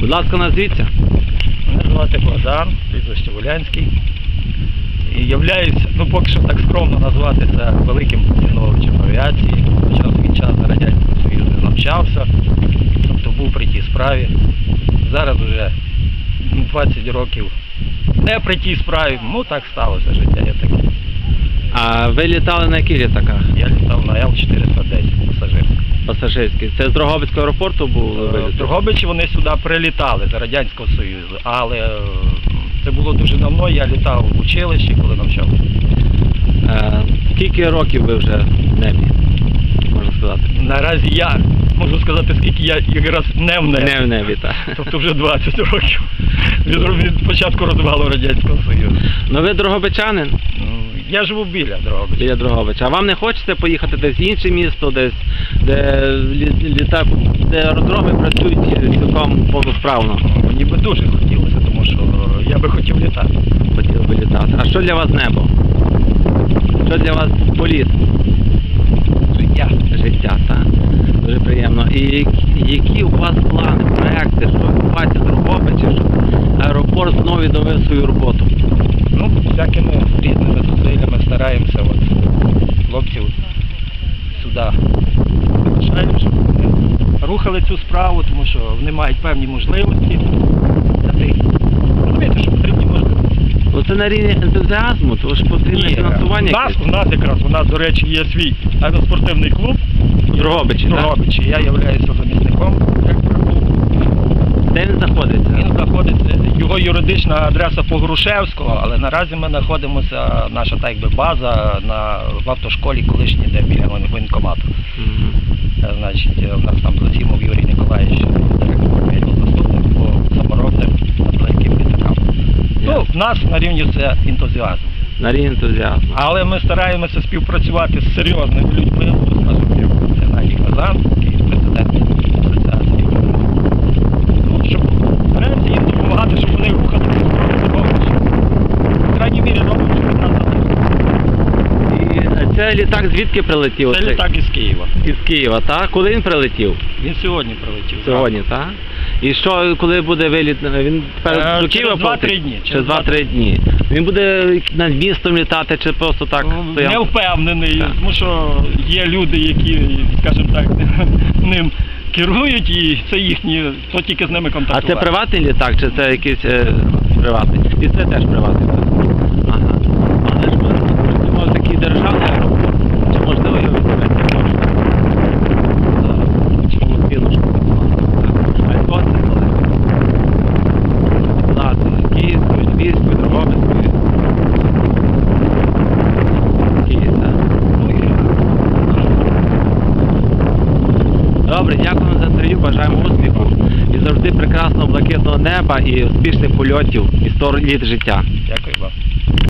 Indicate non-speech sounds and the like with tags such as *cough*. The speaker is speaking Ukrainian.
Будь ласка, назвіться. Мене звати Богдан, прізвище Волянський. І являюсь, ну поки що так скромно назвати це великим поціновувачем авіації. Час на Радянському Союзі навчався, тобто був при тій справі. Зараз вже 20 років не при тій справі, ну так сталося життя є таке. А ви літали на яких літаках? Я літав на Л-410 пасажирський. Пасажирських. Це з Дрогобицького аеропорту були В виліти? Дрогобичі вони сюди прилітали з Радянського Союзу, але е, це було дуже давно, я літав в училищі, коли навчався. Е, Скільки років ви вже в небі? Можна сказати. Наразі я можу сказати, скільки я якраз не в небі. Не в небі, так. Тобто вже 20 років від, від початку розвалу Радянського Союзу. Ну ви Дрогобичанин? Ну, Я живу біля Дрогобича. Біля Дрогобича. А вам не хочеться поїхати десь в інше місто, десь, де лі- літак, де аеродроми працюють цілком повносправно? Мені би дуже хотілося, тому що я би хотів літати. Хотіли би літати. А що для вас небо? Що для вас політ? Життя. Життя, так. Дуже приємно. І які- які у вас плани, проекти, що відбувається в Дрогобичі, щоб аеропорт знову відновив свою роботу? Ну, всякими різними стараємося от, хлопців сюди залишаємо, рухали цю справу, тому що вони мають певні можливості для тих. Розумієте, що потрібні можливості. Ну це на рівні ентузіазму, тому що потрібне Ні, фінансування. у нас, якесь. у нас якраз, у нас, до речі, є свій аероспортивний клуб. Дрогобичі, так? Дрогобичі. Я являюся замісником. Де він знаходиться? Він знаходиться, юридична адреса по Грушевського, але наразі ми знаходимося, наша так якби база на, в автошколі колишній, де біля воєн- воєнкомату. Е, Значить, е, у нас там Засімов Юрій Ніколаївич, директор, заступник по саморобним легким літакам. Ну, в нас на рівні це ентузіазм. На рівні ентузіазму. Але ми стараємося співпрацювати з серйозними людьми, От, скажімо, Геннадій Казан, який президент асоціації. Ну, щоб стараємося їм допомагати, щоб вони рухали Дрогобич. В крайній мірі робимо, що від нас залежить. І е, це літак звідки прилетів? Це літак із Києва. Із Києва, так? Коли він прилетів? Він сьогодні прилетів. Сьогодні, так? І що, коли буде виліт? Він тепер Е, до Києва 2-3 дні, Через 2-3 дні. Він буде над містом літати чи просто так? Ну, стояв? Не впевнений, тому що є люди, які, скажімо так, *laughs* ним керують, і це їхні, то тільки з ними А це приватний літак, чи це якийсь е, приватний? І це теж приватний. так? Ага. Але ж ми можемо такий державний аеропорт. Чи можливо його відкрити? Чому спінушку? А хто це залежить? Ладно, Київською, Львівською, Дрогобицькою. Київ, так. Добре, дякуємо за інтерв'ю, бажаємо успіху і завжди прекрасного блакитного неба і успішних польотів і 100 літ життя. Дякую.